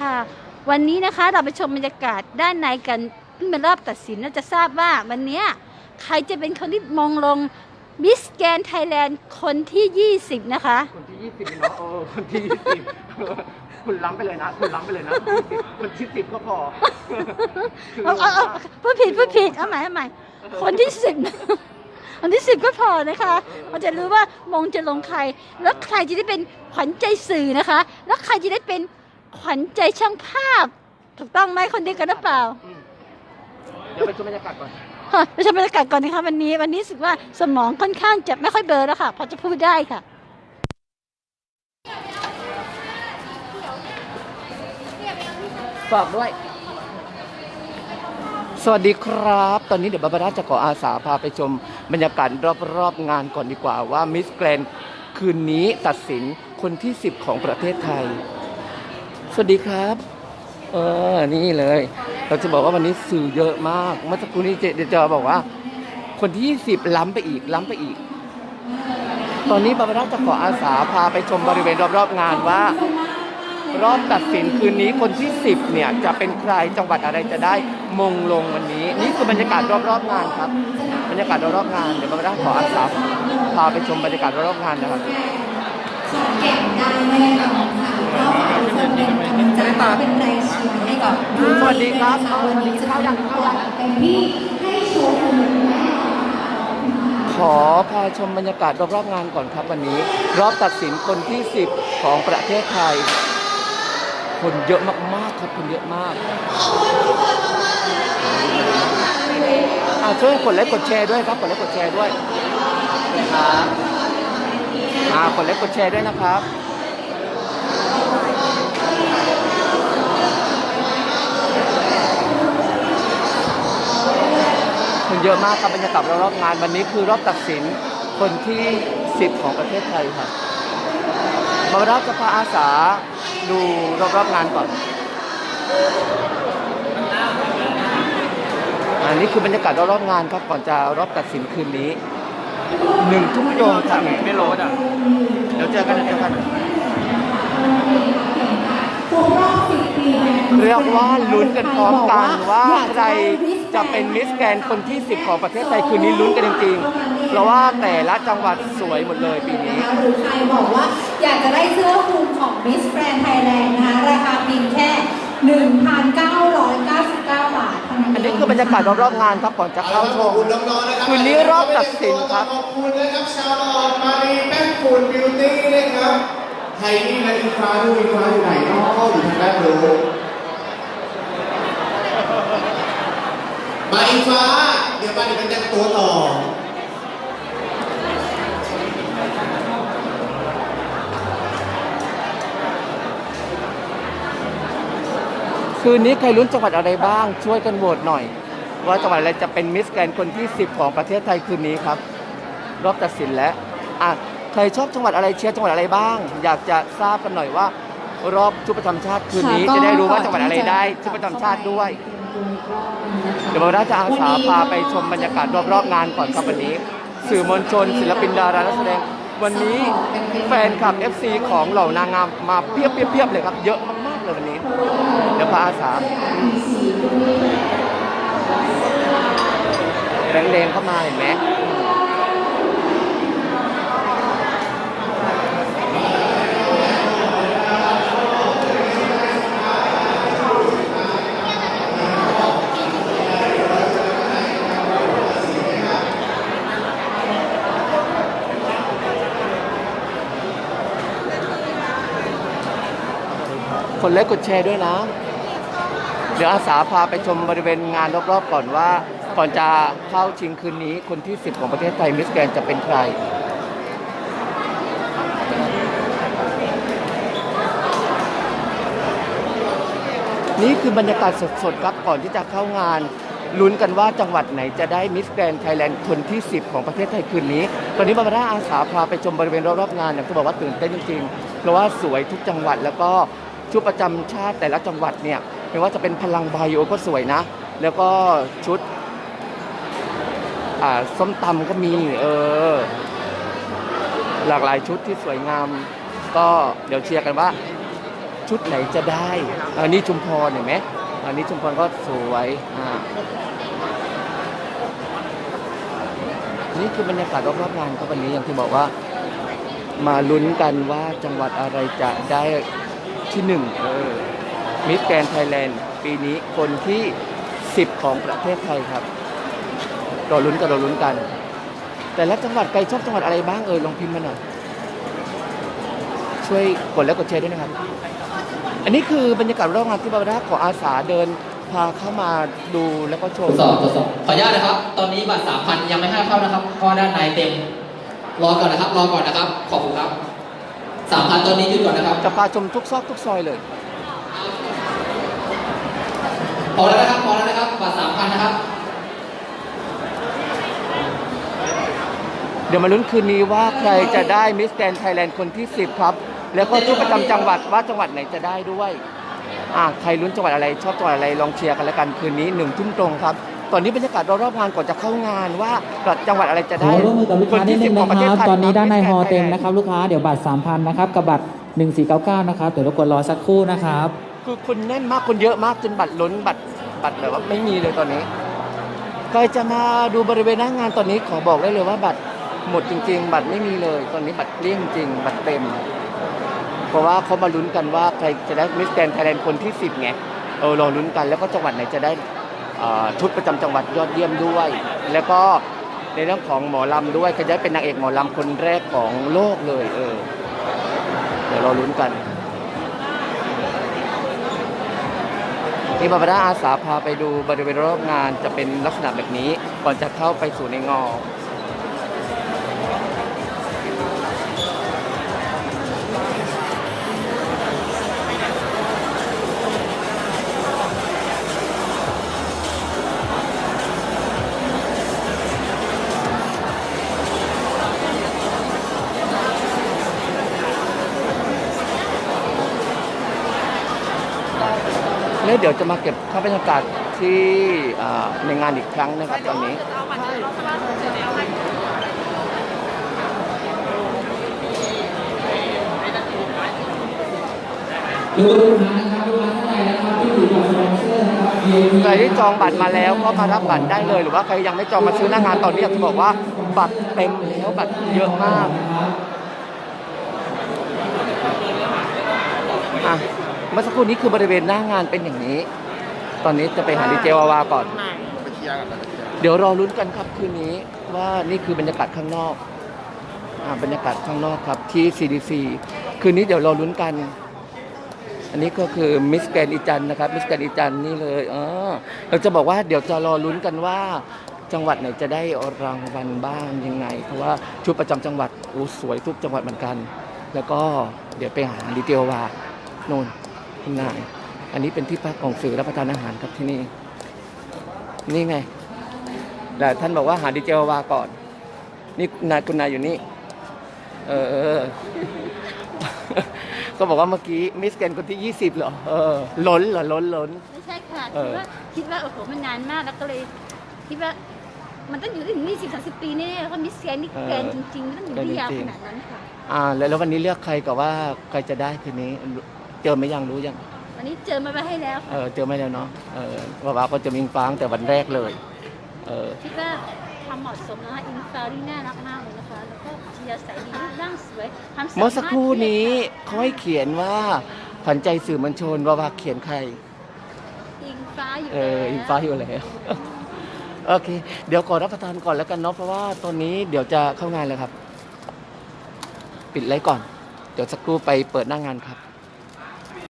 ค่ะ วันนี้นะคะเราไปชมบรรยากาศด้านในกันเพิ่งเป็นรอบตัดสินน่าจะทราบว่าวันเนี้ยใครจะเป็นคนที่มงลงมิสแกนไทยแลนด์คนที่ 20 นะคะ คนที่ยี่สิบเนาะเออคนที่ยี่สิบคุณล้ำไปเลยนะ คุณล้ำไปเลยนะคนที่สิบก็พอคือเอาเอาเอาพูดผิดพูดผิดเอาใหม่เอาใหม่คนที่สิบคนที่สิบก็พอนะคะเราจะรู้ว่ามงจะลงใคร แล้วใครจะได้เป็นขวัญใจสื่อนะคะ แล้วใครจะได้เป็น ขวัญใจช่างภาพ ถูกต้องไหมคนเดียวกันหรือเปล่า อืมเดี๋ยวไปชมบรรยากาศก่อน ค่ะไปชมบรรยากาศก่อนนะคะวันนี้วันนี้รู้สึกว่าสมองค่อนข้างจะไม่ค่อยเบลอแล้วค่ะ พอจะพูดได้ค่ะ ฝากด้วย สวัสดีครับ ตอนนี้เดี๋ยวบาบาร่าจะขออาสาพาไปชมบรรยากาศรอบๆงานก่อนดีกว่าว่ามิสแกรนคืนนี้ตัดสินคนที่ 10 ของประเทศไทย สวัสดีครับ เออ นี่เลย เราจะบอกว่าวันนี้สื่อเยอะมาก เมื่อสักครู่นี้เจเดจะบอกว่า คนที่ 20 ล้ำไปอีก ล้ำไปอีก ตอนนี้บาบาร่าจะขออาสาพาไปชมบริเวณรอบๆงานว่า รอบตัดสินคืนนี้คนที่ 10 เนี่ย จะเป็นใครจังหวัดอะไรจะได้มงลงวันนี้ นี่คือบรรยากาศรอบๆงานครับ บรรยากาศรอบๆงาน เดี๋ยวบาบาร่าขออาสาพาไปชมบรรยากาศรอบๆงานนะครับ เก่งได้แน่นอนค่ะก็ฝากทุกคนเป็นกำลังใจเป็นแรงเชียร์ให้กับสวัสดีครับวันนี้จะทำตัวเต็มที่ให้โชว์คุณแม่ขอพาชมบรรยากาศรอบๆงานก่อนครับวันนี้ รอบตัดสินคนที่ 10 ของประเทศไทย คนเยอะมากๆครับคนเยอะมากอะช่วยกดไลค์กดแชร์ด้วยครับกดไลค์กดแชร์ด้วยนะครับ อ่ากดไลค์กดแชร์ด้วยนะครับคนเยอะมากครับบรรยากาศรอบงานวันนี้คือรอบตัดสินคนที่ 10 ของประเทศไทยครับมารับจะพาอาสาดูรอบๆงานก่อน อันนี้คือบรรยากาศรอบๆงานครับก่อนจะรอบตัดสินคืนนี้ หนึ่งทุ่มตรงครับไม่โรดอะ เดี๋ยวเจอกันเดี๋ยวเจอกันเรียกว่าลุ้นกันพร้อมกันว่าใครจะเป็นมิสแกรนคนที่ 10 ของประเทศไทยคืนนี้ลุ้นกันจริงๆ เพราะว่าแต่ละจังหวัดสวยหมดเลยปีนี้หรือใครบอกว่าอยากจะได้เสื้อคลุมของ Miss Grand Thailand นะคะราคาเพียงแค่ 1,999บาทเท่านั้น อันนี้คือบรรยากาศรอบๆงานครับก่อนจะเข้าชขอบมคุณน้องๆนะครับคืนนี้รอบตัดสินครับขอบคุณนะครับชาวลอดมารีแป้งฝุ่นบิวตี้นะครับไทยนี่และอินฟ้าดูอินฟ้าอยู่ไหนน้องเข้าอยู่ทางด้านโน้นมาอินฟ้า เดี๋ยวมาเดี๋ยวเป็นแต่งตัวต่อ คืนนี้ใครลุ้นจังหวัดอะไรบ้าง ช่วยกันโหวตหน่อย ว่าจังหวัดอะไรจะเป็นมิสแกรนด์คนที่ 10 ของประเทศไทยคืนนี้ครับ รอบตัดสินแล้วอะใครชอบจังหวัดอะไรเชียร์จังหวัดอะไรบ้าง อยากจะทราบกันหน่อยว่า รอบชุดประจำชาติคืนนี้ค่ะก็จะได้รู้ว่าจังหวัดอะไรได้ชุดประจำชาติด้วย เดี๋ยวเราได้จะอาสาพาไปชมบรรยากาศรอบๆงานก่อนครับวันนี้ สื่อมวลชน ศิลปินดารานักแสดง วันนี้แฟนคลับ FC ของเหล่านางงามมาเพียบเพียบเพียบเลยครับ เยอะมากๆ เลยวันนี้ เดี๋ยวพาอาสาแดงๆเข้ามาเห็นไหม คนเล็กกดแชร์ด้วยนะ เดี๋ยวอาสาพาไปชมบริเวณงานรอบๆก่อนว่า ก่อนจะเข้าชิงคืนนี้ คนที่ 10 ของประเทศไทยมิสแกรนจะเป็นใครนี่คือบรรยากาศสดๆครับก่อนที่จะเข้างานลุ้นกันว่าจังหวัดไหนจะได้มิสแกรนไทยแลนด์คนที่ 10 ของประเทศไทยคืนนี้ ตอนนี้บาบาร่าอาสาพาไปชมบริเวณรอบๆงานอยากจะบอกว่าตื่นเต้นจริงๆ เพราะว่าสวยทุกจังหวัดแล้วก็ ชุดประจำชาติแต่ละจังหวัดเนี่ยไม่ว่าจะเป็นพลังไบโอก็สวยนะ แล้วก็ชุดส้มตำก็มีเออหลากหลายชุดที่สวยงาม ก็เดี๋ยวเชียร์กันว่า ชุดไหนจะได้อันนี้ชุมพรเห็นไหมอันนี้ชุมพรก็สวยอ่านี่คือบรรยากาศรอบๆงานครับวันนี้อย่างที่บอกว่า มาลุ้นกันว่าจังหวัดอะไรจะได้ ที่หนึ่งมิสแกนไทยแลนด์ปีนี้คนที่ 10 ของประเทศไทยครับรอลุ้นกันรอลุ้นกัน แต่ละจังหวัดใครชอบจังหวัดอะไรบ้างเออลองพิมพ์มาหน่อยช่วยกดแล้วกดแชร์ด้วยนะครับ อันนี้คือบรรยากาศรอบงานที่บาร์บาร่าขออาสาเดินพาเข้ามาดูแล้วก็ชทมดสอบทดสอบขออนุญาตนะครับ ตอนนี้บัตรสามพันยังไม่ให้เข้านะครับเพราะด้านในเต็ม รอก่อนนะครับ รอก่อนนะครับ ขอบคุณครับ สามพันตอนนี้หยุดก่อนนะครับจะพาชมทุกซอกทุกซอยเลย พอแล้วนะครับ พอแล้วนะครับบัตรสามพันนะครับ เดี๋ยวมาลุ้นคืนนี้ว่าใครจะได้มิสแกนไทยแลนด์คนที่ 10 ครับ แล้วก็ชุดประจำจังหวัดว่าจังหวัดไหนจะได้ด้วย อ่าใครลุ้นจังหวัดอะไร ชอบจังหวัดอะไรลองเชียร์กันแล้วกันคืนนี้หนึ่งทุ่มตรงครับ ตอนนี้บรรยากาศรอบๆงานก่อนจะเข้างานว่าจังหวัดอะไรจะขได้อร่วมมือกับลูกค้านิดนึงขนะองประคเทศรับไทยตอนนี้ด้านใน Miss ฮอ Grand เต็ม Thailand นะครับ ลูกค้าเดี๋ยวบัตร3,000นะครับกับบัตร1499นะครับเดี๋ยวรบกวนรอสักครู่นะครับคือคนแน่นมากคนเยอะมากจนบัตรล้นบัตรบัตรแบบว่าไม่มีเลยตอนนี้ใครจะมาดูบริเวณหน้างานตอนนี้ขอบอกได้เลยว่าบัตรหมดจริง ๆ บัตรไม่มีเลย ตอนนี้บัตรเกลี้ยงจริง บัตรเต็ม เพราะว่าเขามาลุ้นกันว่าใครจะได้มิสแกนไทยแลนด์คนที่ 10ไงเออรอลุ้นกันแล้วก็จังหวัดไหนจะได้อ่า ชุดประจำจังหวัดยอดเยี่ยมด้วย แล้วก็ในเรื่องของหมอลำด้วยก็จะได้เป็นนางเอกหมอลำคนแรกของโลกเลยเออเดี๋ยวรอลุ้นกันนี่บาบาร่าอาสาพาไปดูบริเวณรอบงานจะเป็นลักษณะแบบนี้ก่อนจะเข้าไปสู่ในงอ แล้วเดี๋ยวจะมาเก็บภาพบรรยากาศที่อ่าในงานอีกครั้งนะครับตอนนี้ดูลูกค้านะครับลูกค้าท่านใดนะครับที่ถือบัตรสปอนเซอร์นะครับ VIP ใครที่จองบัตรมาแล้วก็มารับบัตรได้เลย หรือว่าใครยังไม่จองมาซื้อหน้างานตอนนี้อยากจะบอกว่าบัตรเต็มแล้วบัตรเยอะมากอะ เมื่อสักครู่นี้คือบริเวณหน้างานเป็นอย่างนี้ ตอนนี้จะไปหาดีเจวาวาก่อนเดี๋ยวรอลุ้นกันครับคืนนี้ว่านี่คือบรรยากาศข้างนอกอ่าบรรยากาศข้างนอกครับที่ CDC คืนนี้เดี๋ยวรอลุ้นกัน อันนี้ก็คือมิสแกนอีจันนะครับมิสแกนอีจันนี่เลยเออเราจะบอกว่าเดี๋ยวจะรอลุ้นกันว่า จังหวัดไหนจะได้รางวัลบ้างยังไง เพราะว่าชุดประจำจังหวัดโอ้สวยทุกจังหวัดเหมือนกัน แล้วก็เดี๋ยวไปหาดีเทลว่าโน่ นคุณนาย อันนี้เป็นที่พักของสื่อรับประทานอาหารครับที่นี่ นี่ไง แต่ท่านบอกว่าหาดีเจวาก่อน นี่นายคุณนายอยู่นี่ เออเออก็บอกว่าเมื่อกี้มิสแกนคนที่ 20เหรอ เออ ล้นเหรอ ล้นล้น ไม่ใช่ค่ะเอคิดอว่าคิดว่าโอ้โหมันนานมากแล้วก็เลย คิดว่ามันต้องอยู่ได้ถึง20 30ปีแน่ๆเพราะมิสแกนนี่แกรนด์จริงๆมันต้องอยู่ที่ยาวขนาดนั้นค่ะ อ่าแล้วแล้ววันนี้เลือกใครกับว่าใครจะได้คืนนี้ เจอไหมยังรู้ยังวันนี้เจอมาไว้ให้แล้ว เออเจอไหมแล้วเนาะเออว่าว่าก็จะมิงฟ้างแต่วันแรกเลย เออคิดว่าความเหมาะสมนะคะอินฟาที่น่ารักมากเลยนะคะแล้วก็เชียร์ใสดีรูปร่างสวยความสามารถเมื่อสักครู่นี้เขาให้เขียนว่าขวัญใจสื่อมวลชนว่าว่าเขียนใครอิงฟ้าอยู่เออแล้วอิงฟ้าอยู่แล้วโอเค เดี๋ยวขอรับประทานก่อนแล้วกันเนาะเพราะว่าตอนนี้เดี๋ยวจะเข้างานแล้วครับ ปิดไลฟ์ก่อน เดี๋ยวสักครู่ไปเปิดหน้างานครับ